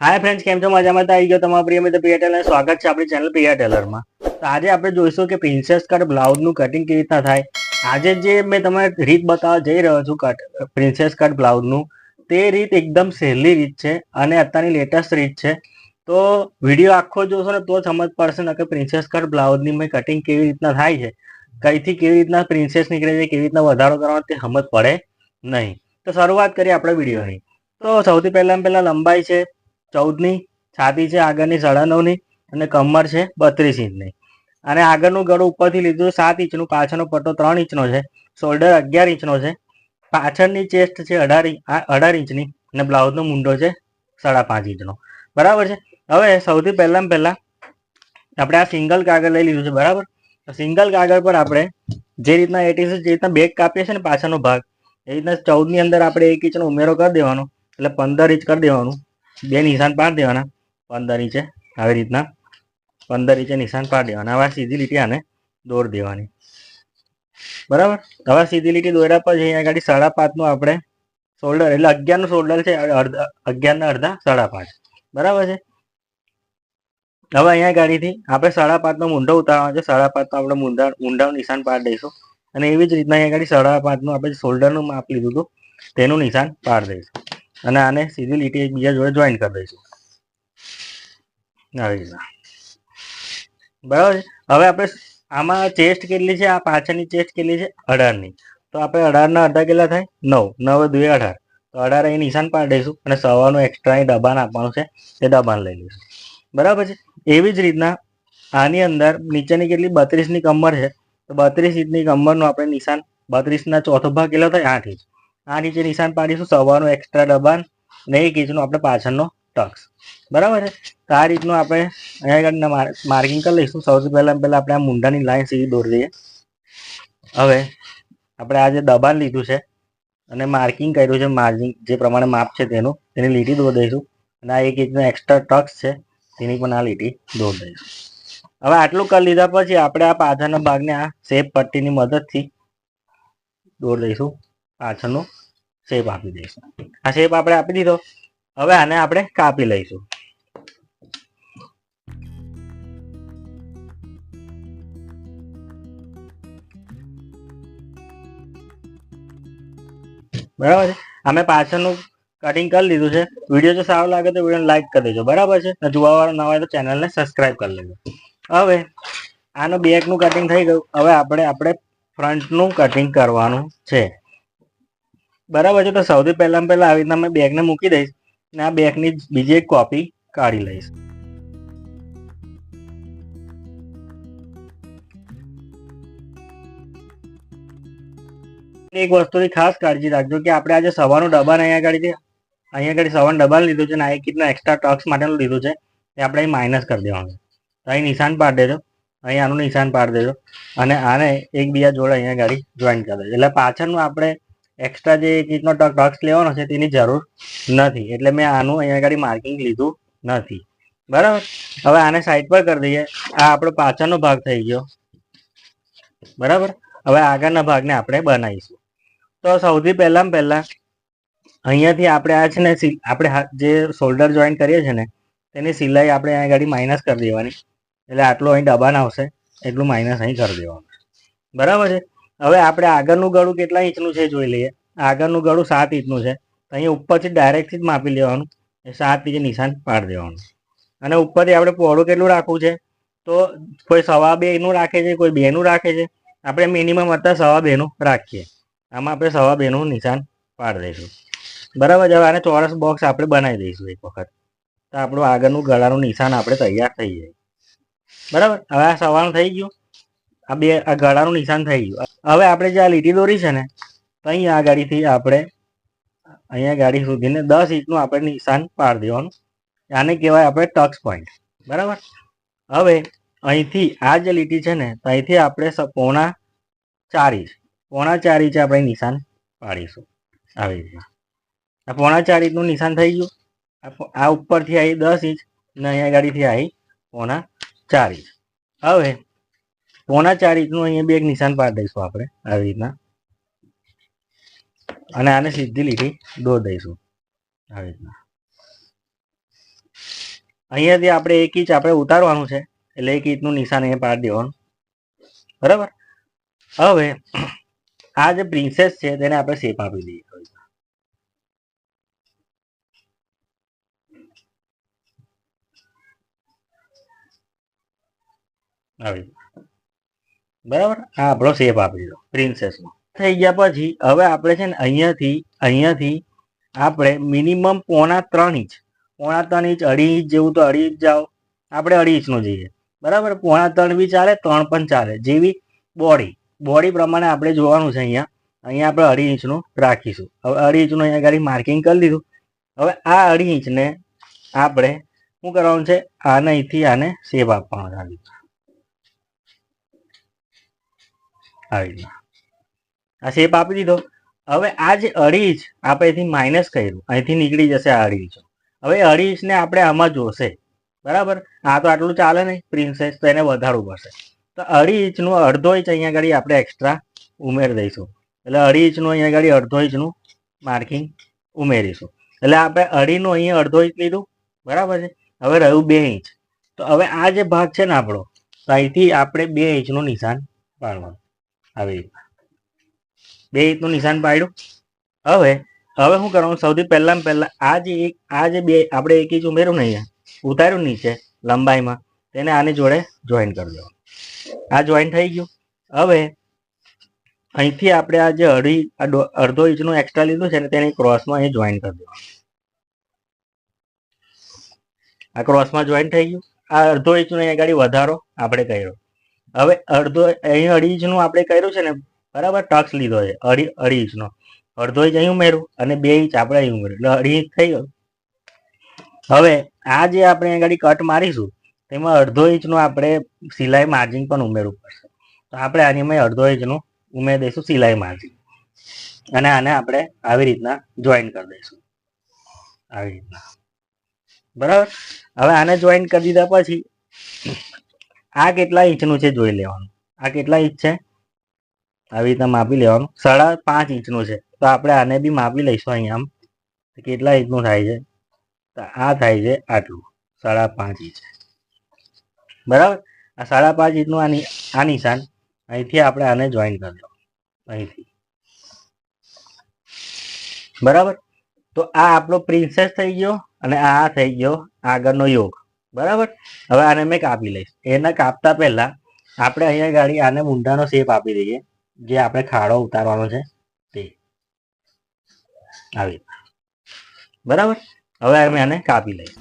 Hi friends કેમ છો? મજામાં તો આવી ગયો તમારા પ્રિય મિત્ર પ્રિયા ટેલર સ્વાગત છે આપણી ચેનલ પ્રિયા ટેલરમાં તો આજે આપણે જોઈશું કે પ્રિન્સેસ કટ બ્લાઉઝનું કટિંગ કેવી રીતના થાય. આજે જે મેં તમને રીત બતાવવા જઈ રહ્યો છું કટ પ્રિન્સેસ કટ બ્લાઉઝનું તે રીત એકદમ સહેલી રીત છે અને અત્યારની લેટેસ્ટ રીત છે. તો વીડિયો આખો જોશો ને તો સમજ પડશે ને કે પ્રિન્સેસ કટ બ્લાઉઝની મેં કટિંગ કેવી રીતના થાય છે. કઈથી કેવી રીતના પ્રિન્સેસ નીકળે છે, કેવી રીતના વધારો કરવાનો તે સમજ પડે નહીં. તો શરૂઆત કરીએ આપણે વિડીયોની. તો સૌથી પહેલાં પહેલાં લંબાઈ છે. ચૌદની છાતી છે, આગળની સાડા અને કમર છે, બત્રીસ ઇંચની. અને આગળનું ગળું ઉપરથી લીધું સાત ઇંચનું, પાછળનો પટ્ટો ત્રણ ઇંચનો છે, શોલ્ડર અગિયાર ઇંચનો છે, પાછળની ચેસ્ટ છે અઢાર અઢાર ઇંચની અને બ્લાઉઝનો મુંડો છે સાડા પાંચ ઇંચનો. બરાબર છે? હવે સૌથી પહેલાં પહેલાં આપણે આ સિંગલ કાગળ લઈ લીધું છે, બરાબર? સિંગલ કાગળ પર આપણે જે રીતના એટી જે રીતના બેગ કાપીએ છીએ ને પાછળનો ભાગ, એ રીતના ચૌદની અંદર આપણે એક ઇંચનો ઉમેરો કરી દેવાનો, એટલે પંદર ઇંચ કરી દેવાનું. બે નિશાન પાડી દેવાના. પંદર ઇંચે. આવી રીતના. પંદર ઇંચે નિશાન પાડી દેવાના. હવે સીધી લીટી આને દોર દેવાની. બરાબર? હવે સીધી લીટી દોર્યા પછી અહીંયા આગળ સાડા પાંચનું આપણે શોલ્ડર એટલે અગિયારનું શોલ્ડર છે અડધા, અગિયારના અડધા, સાડા પાંચ. બરાબર છે? હવે અહીંયા ગાડીથી આપણે સાડા પાંચનો મૂંઢો ઉતારવાનો છે. સાડા પાંચનો આપણે મૂંઢા મૂંઢાનું નિશાન પાડી દઈશું. અને એવી જ રીતના અહીંયા ગાડી સાડા પાંચનું આપણે શોલ્ડરનું માપ લીધું હતું. તેનું નિશાન પાડી દઈશું. અને આને સીધી લીટી એકબીજા જોડે જોઈન કરી દઈશું. આવી રીતના બરાબર હવે આપણે આમાં ચેસ્ટ કેટલી છે? આ પાછળની ચેસ્ટ કેટલી છે? અઢારની. તો આપણે અઢારના અડધા કેટલા થાય? નવ. નવ દુએ અઢાર. તો અઢાર અહીં નિશાન પાડી દઈશું અને સવારનું એક્સ્ટ્રા અહીં દબાણ આપવાનું છે. તે દબાણ લઈ લઈશું. બરાબર છે? એવી જ રીતના આની અંદર નીચેની કેટલી? બત્રીસની કમર છે. તો બત્રીસ ઇંચની કમરનું આપણે નિશાન બત્રીસના ચોથો ભાગ કેટલો થાય? આઠ ઇંચ. આ નીચે નિશાન પાડીશું, સવારનું એક્સ્ટ્રા દબાણ ને એક ઇંચનું આપણે પાછળનો ટક્સ. બરાબર છે? તો આ રીતનું આપણે અહીંયા આગળ માર્કિંગ કરી લઈશું. સૌથી પહેલાં પહેલાં આપણે આ મુંડાની લાઈન સીધી દોરી દઈએ. હવે આપણે આ જે દબાણ લીધું છે અને માર્કિંગ કર્યું છે માર્જિંગ જે પ્રમાણે માપ છે તેનું, તેની લીટી દોરી દઈશું. અને આ એક ઇંચનો એક્સ્ટ્રા ટક્સ છે, તેની પણ આ લીટી દોરી દઈશું. હવે આટલું કરી લીધા પછી આપણે આ પાછળના ભાગને આ શેપ પટ્ટીની મદદથી દોરી દઈશું. પાછળનો શેપ આપી દઈશું. આ શેપ આપણે આપી દીધો. હવે આને આપણે કાપી લઈશું. બરાબર છે? અમે પાછળનું કટિંગ કરી લીધું છે. વીડિયો જો સારો લાગે તો વિડીયોને લાઈક કરી દેજો. બરાબર છે? જોવાવાળા નવા હોય તો ચેનલને સબસ્ક્રાઈબ કરી લેજો. હવે આનું બેકનું કટિંગ થઈ ગયું. હવે આપણે આપણે ફ્રન્ટનું કટિંગ કરવાનું છે. બરાબર છે, તો સૌથી પહેલાં પહેલાં આવી રીતના મેં બેગને મૂકી દઈશ અને આ બેગની બીજી એક કોપી કાઢી લઈશ. એક વસ્તુની ખાસ કાળજી રાખજો કે આપણે આજે સવારનું દબાણ અહીંયા આગળ છે અહીંયા આગળ સવારનું દબાણ લીધું છે અને આ કેટલા એક્સ્ટ્રા ટક્સ માટેનું લીધું છે, એ આપણે અહીં માઇનસ કરી દેવાનું તો અહીં નિશાન પાડી દેજો. અહીં આનું નિશાન પાડી દેજો. અને આને એકબીજા જોડે અહીંયા ગાડી જોઈન કરી દેજો. એટલે પાછળનું આપણે એક્સ્ટ્રા જે કીટનો ટક્સ લેવાનો છે તેની જરૂર નથી. એટલે મેં આનું અહીંયા આગળ માર્કિંગ લીધું નથી. બરાબર? હવે આને સાઈડ પર કરી દઈએ. આ આપણો પાછળનો ભાગ થઈ ગયો. બરાબર? હવે આગળના ભાગને આપણે બનાવીશું. તો સૌથી પહેલાં પહેલાં અહીંયાથી આપણે આ છે ને આપણે જે શોલ્ડર જોઈન કરીએ છીએ ને, તેની સિલાઈ આપણે અહીંયા ગાડી માઇનસ કરી દેવાની. એટલે આટલું અહીં દબાણ આવશે. એટલું માઇનસ અહીં કરી દેવાનું. બરાબર છે? હવે આપણે આગળનું ગળું કેટલા ઇંચનું છે જોઈ લઈએ. આગળનું ગળું સાત ઇંચનું છે. તો અહીંયા ઉપરથી ડાયરેક્ટથી જ માપી લેવાનું. એ સાત ઇંચ નિશાન પાડી દેવાનું. અને ઉપરથી આપણે પહોળું કેટલું રાખવું છે? તો કોઈ સવા બેનું રાખે છે, કોઈ બેનું રાખે છે? આપણે મિનિમમ અત્યારે સવા બેનું રાખીએ. આમાં આપણે સવા બેનું નિશાન પાડી દઈશું. બરાબર હવે આને ચોરસ બોક્સ આપણે બનાવી દઈશું એક વખત. તો આપણું આગળનું ગળાનું નિશાન આપણે તૈયાર થઈ જાય. બરાબર? હવે આ સવાનું થઈ ગયું. આ બે, આ ગળાનું નિશાન થઈ ગયું. હવે આપણે જે આ લીટી દોરી છે ને, તો અહીંયા આ ગાડીથી આપણે, અહીંયા ગાડી સુધીને દસ ઇંચનું આપણે નિશાન પાડી દેવાનું. આને કહેવાય આપણે ટક્સ પોઈન્ટ. બરાબર? હવે અહીંથી આ જે લીટી છે ને, તો અહીંથી આપણે પોણા ચાર ઇંચ. પોણા ચાર ઇંચ આપણે નિશાન પાડીશું. આવી રીતના આ પોણા ચાર ઇંચનું નિશાન થઈ ગયું. આ ઉપરથી આવી દસ ઇંચ ને અહીંયા ગાડીથી આવી પોણા ચાર ઇંચ. હવે પોણા ચાર ઇંચનું અહીંયા બે એક નિશાન પાડી દઈશું આપણે, આવી રીતના. અને આને સીધી લીટી દોર દઈશું, આવી રીતના. અહીંયાથી આપણે એક ઇંચ આપણે ઉતારવાનું છે, એટલે એક ઇંચનું નિશાન અહીંયા પાડી દેવાનું. બરાબર? હવે, આ જે પ્રિન્સેસ છે, તેને આપણે શેપ આપી દઈએ. આવી બરાબર? આ આપણો શેપ આપી દીધો પ્રિન્સેસનો થઈ ગયા પછી, હવે આપણે છે ને અહીંયાથી અહીંયાથી આપણે મિનિમમ પોણા ત્રણ ઇંચ, પોણા ત્રણ ઇંચ, અઢી ઇંચ જેવું તો અઢી ઇંચ જાઓ, આપણે અઢી ઇંચનું જઈએ. બરાબર? પોણા ત્રણ બી ચાલે, ત્રણ પણ ચાલે, જેવી બોડી બોડી પ્રમાણે આપણે જોવાનું છે અહીંયા. અહીંયા આપણે અઢી ઇંચનું રાખીશું. હવે અઢી ઇંચનું અહીંયા ગાડી માર્કિંગ કરી દીધું. હવે આ અઢી ઇંચને આપણે શું કરવાનું છે? આને અહીંથી આને શેપ આપવાનો છે. રીતના. આ શેપ આપી દીધો. હવે આ જે અઢી ઇંચ આપણે અહીંથી માઇનસ કર્યું. અહીંથી નીકળી જશે આ અઢી ઇંચ હવે અઢી ઇંચને આપણે આમાં જોશે. બરાબર? આ તો આટલું ચાલે નહીં. પ્રિન્સેસ તો એને વધારવું પડશે. તો અઢી ઇંચનું અડધો ઇંચ અહીંયા આગળ આપણે એક્સ્ટ્રા ઉમેરી દઈશું. એટલે અઢી ઇંચનું અહીંયા આગળ અડધો ઇંચનું માર્કિંગ ઉમેરીશું. એટલે આપણે અઢીનું અહીંયા અડધો ઇંચ લીધું. બરાબર છે? હવે રહ્યું બે ઇંચ. તો હવે આ જે ભાગ છે ને આપણો, તો અહીંથી આપણે બે ઇંચનું નિશાન પાડવાનું. આવી બે રીતનું નિશાન પાડ્યું. હવે હવે શું કરવાનું? સૌથી પહેલાં પહેલાં આ જે એક, આ જે બે, આપણે એક ઇંચ ઉમેર્યું ને અહીંયા, ઉતાર્યું નીચે લંબાઈમાં, તેને આની જોડે જોઈન કરી દેવાનું. આ જોઈન થઈ ગયું. હવે, અહીંથી આપણે આ જે અઢી અડધો ઇંચનું એક્સ્ટ્રા લીધું છે ને, તેને ક્રોસમાં અહીં જોઈન કરી દેવાનું. આ ક્રોસમાં જોઈન થઈ ગયું. આ અડધો ઇંચનો અહીંયા ગાડી વધારો આપણે કર્યો. હવે અડધો અહીં અઢી ઇંચનું આપણે કર્યું છે ને, બરાબર, ટક્સ લીધો છે, અઢી અઢી ઇંચનો અડધો ઇંચ અહીં ઉમેર્યું અને બે ઇંચ આપણે અહીં ઉમેર્યું. એટલે અઢી ઇંચ થઈ ગયું. હવે આ જે આપણે અહીં કટ મારીશું, તેમાં અડધો ઇંચનું આપણે સિલાઈ માર્જિન પણ ઉમેરવું પડશે. તો આપણે આની અમે અડધો ઇંચનું ઉમેરી દઈશું સિલાઈ માર્જિન. અને આને આપણે આવી રીતના જોઈન કરી દઈશું. આવી રીતના. બરાબર? હવે આને જોઈન કરી દીધા પછી આ કેટલા ઇંચનું છે જોઈ લેવાનું. આ કેટલા ઇંચ છે? આવી રીતના માપી લેવાનું. સાડા પાંચ ઇંચનું છે. તો આપણે આને બી માપી લઈશું અહીંયા આમ. કેટલા ઇંચનું થાય છે? તો આ થાય છે આટલું. સાડા પાંચ ઇંચ. બરાબર? આ સાડા પાંચ ઇંચનું આ નિ- આ નિશાન. અહીંથી આપણે આને જોઈન કરી દો. અહીંથી. બરાબર? તો આ આપણો પ્રિન્સેસ થઈ ગયો અને આ થઈ ગયો આગળનો યોગ. બરાબર? હવે આને મેં કાપી લઈશ. એને કાપતા પહેલા આપણે અહીંયા ગાડી આને મૂંઢાનો શેપ આપી દઈએ, જે આપણે ખાડો ઉતારવાનો છે તે. આવી બરાબર? હવે મેં આને કાપી લઈશ.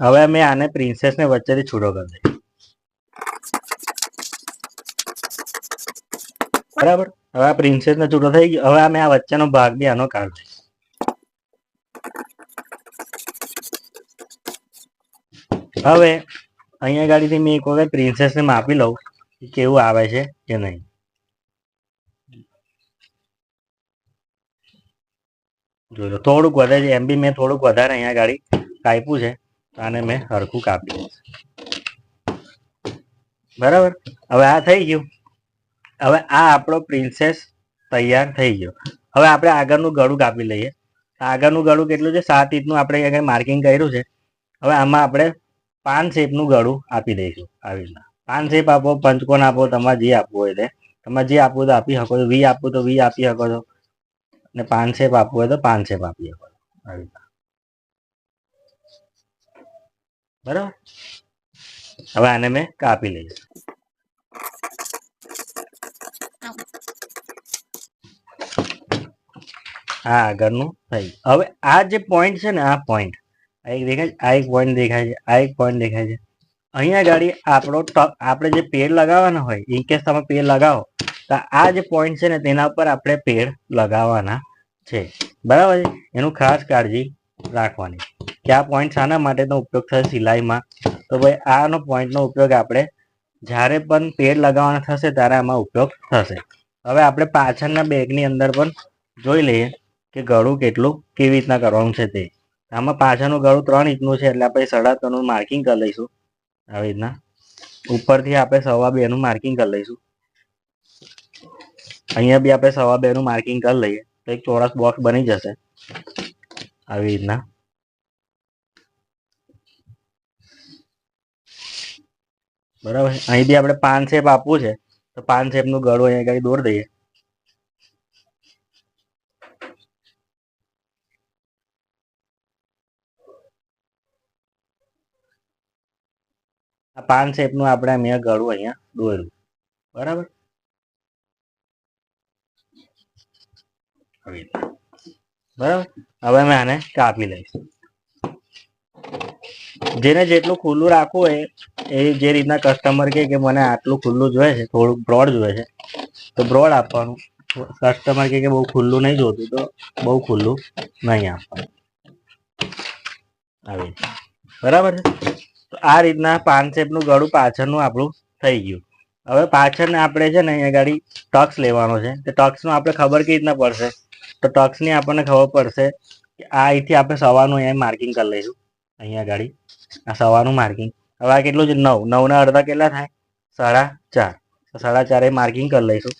હવે અમે આને પ્રિન્સેસને વચ્ચેથી છૂટો કરી દઈએ બરાબર? હવે આ પ્રિન્સેસને છૂટો થઈ ગયો. હવે અમે આ વચ્ચેનો ભાગ બી આનો કાઢી દઈશું. હવે અહીંયા ગાડીથી મેં એક વખત પ્રિન્સેસને માપી લઉં કેવું આવે છે કે નહીં. જોઈ લો થોડુંક વધારે એમ બી મેં થોડુંક વધારે અહીંયા ગાડી કાપ્યું છે. આને મેં હરખું કાપી દઈશ બરાબર? હવે આ થઈ ગયું. હવે આ આપણો પ્રિન્સેસ તૈયાર થઈ ગયો. હવે આપણે આગળનું ગળું કાપી લઈએ. આગળનું ગળું કેટલું છે? સાત ઇંચનું આપણે અહીંયા માર્કિંગ કર્યું છે. હવે આમાં આપણે પાન શેપનું ગળું આપી દઈશું આવી રીતના. પાન શેપ આપો પંચકોણ આપો તમારે જે આપવું હોય તે. તમારે જે આપવું તો આપી શકો છો. વી આપવું તો વી આપી શકો છો. અને પાન શેપ આપવું હોય તો પાન શેપ આપી શકો છો. આવી રીતના. બરાબર? હવે આને મેં કાપી લઈશ. આ આગળનું થઈ. હવે આ જે પોઈન્ટ છે ને, આ પોઈન્ટ આ એક દેખાય છે? આ એક પોઈન્ટ દેખાય છે, આ એક પોઈન્ટ દેખાય છે. અહીંયા ગાડી આપણો આપણે જે પેડ લગાવવાના હોય ઇનકેસ તમે પેડ લગાવો, તો આ જે પોઈન્ટ છે ને, તેના ઉપર આપણે પેડ લગાવવાના છે. બરાબર છે? એનું ખાસ કાળજી રાખવાની. કે આ પોઈન્ટ શાના માટેનો ઉપયોગ થશે સિલાઈમાં? તો ભાઈ, આનો પોઈન્ટનો ઉપયોગ આપણે જ્યારે પણ પેડ લગાવવાના થશે ત્યારે આમાં ઉપયોગ થશે. હવે આપણે પાછળના બેગની અંદર પણ જોઈ લઈએ કે ગળું કેટલું કેવી રીતના કરવાનું છે તે. આમાં પાછળનું ગળું ત્રણ ઇંચનું છે, એટલે આપણે સાડા ત્રણનું માર્કિંગ કરી લઈશું. આવી રીતના. ઉપરથી આપણે સવા બે નું માર્કિંગ કરી લઈશું. અહીંયા બી આપણે સવા બે નું માર્કિંગ કરી લઈએ. તો એક ચોરસ બોક્સ બની જશે. આવી રીતના. બરાબર? અહીં બી આપણે પાન શેપ આપવું છે, તો પાન શેપનું ગળું અહીંયા આગળ દોર દઈએ. પાન શેપનું આપણે અહીંયા ગળું અહીંયા દોર્યું. બરાબર? બરાબર? હવે મેં આને કાપી લઈશું. જેને જેટલું ખુલ્લું રાખવું હોય એ જે રીતના કસ્ટમર કહે કે મને આટલું ખુલ્લું જોઈએ છે, થોડુંક બ્રોડ જોઈએ છે. તો બ્રોડ આપવાનું. કસ્ટમર કે બહુ ખુલ્લું નહીં જોતું. તો બહુ ખુલ્લું નહીં આપવાનું. આવી બરાબર છે? આ રીતના પાન શેપનું ગળું પાછળનું આપણું થઈ ગયું. હવે પાછળ આપણે છે ને અહીંયા ગાડી ટક્સ લેવાનો છે. તો ટક્સનું આપણે ખબર કેવી રીતના પડશે? તો ટક્સની આપણને ખબર પડશે કે આ અહીંથી આપણે સવાનું અહીંયા માર્કિંગ કરી લઈશું. અહીંયા ગાડી. આ સવાનું માર્કિંગ હવે આ કેટલું છે? નવ. નવના અડધા કેટલા થાય? સાડા ચાર. તો સાડા ચારે માર્કિંગ કરી લઈશું.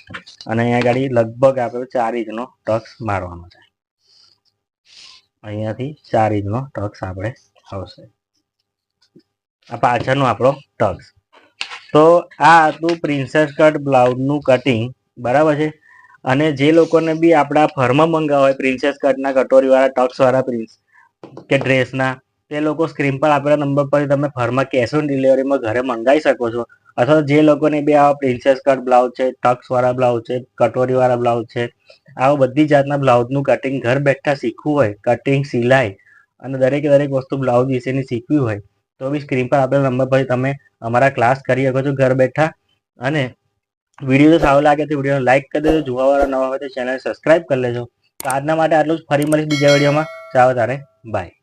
અને અહીંયા ગાડી લગભગ આપણે ચાર ઇંચનો ટક્સ મારવાનો છે. અહીંયાથી ચાર ઇંચનો ટક્સ આપણે આવશે. આ પાછળનો આપણો ટક્સ. તો આ હતું પ્રિન્સેસ કટ બ્લાઉઝનું કટિંગ બરાબર છે? અને જે લોકોને બી આપણા ફર્મ મંગાવવા હોય પ્રિન્સેસ કટના કટોરીવાળા, ટક્સવાળા પ્રિન્સ કે ડ્રેસના તે લોકો સ્ક્રીન પર આપેલા નંબર પર તમે ફરમાં કેશ ઓન ડિલિવરીમાં ઘરે મંગાવી શકો છો. અથવા જે લોકોને બી આવા પ્રિન્સેસ કટ બ્લાઉઝ છે ટક્સવાળા બ્લાઉઝ છે કટોરીવાળા બ્લાઉઝ છે, આવા બધી જાતના બ્લાઉઝનું કટિંગ ઘર બેઠા શીખવું હોય કટિંગ સિલાઈ અને દરેકે દરેક વસ્તુ બ્લાઉઝ વિશેની શીખવી હોય, તો બી સ્ક્રીન પર આપેલા નંબર પર તમે અમારા ક્લાસ કરી શકો છો ઘર બેઠા. અને વીડિયો જો સારો લાગે તો વિડીયોને લાઈક કરી દેજો. જોવાવાળા નવા હોય તો ચેનલ સબસ્ક્રાઈબ કરી લેજો. તો આજના માટે આટલું જ. ફરી મળીશ બીજા વિડીયોમાં ચાલો તારે બાય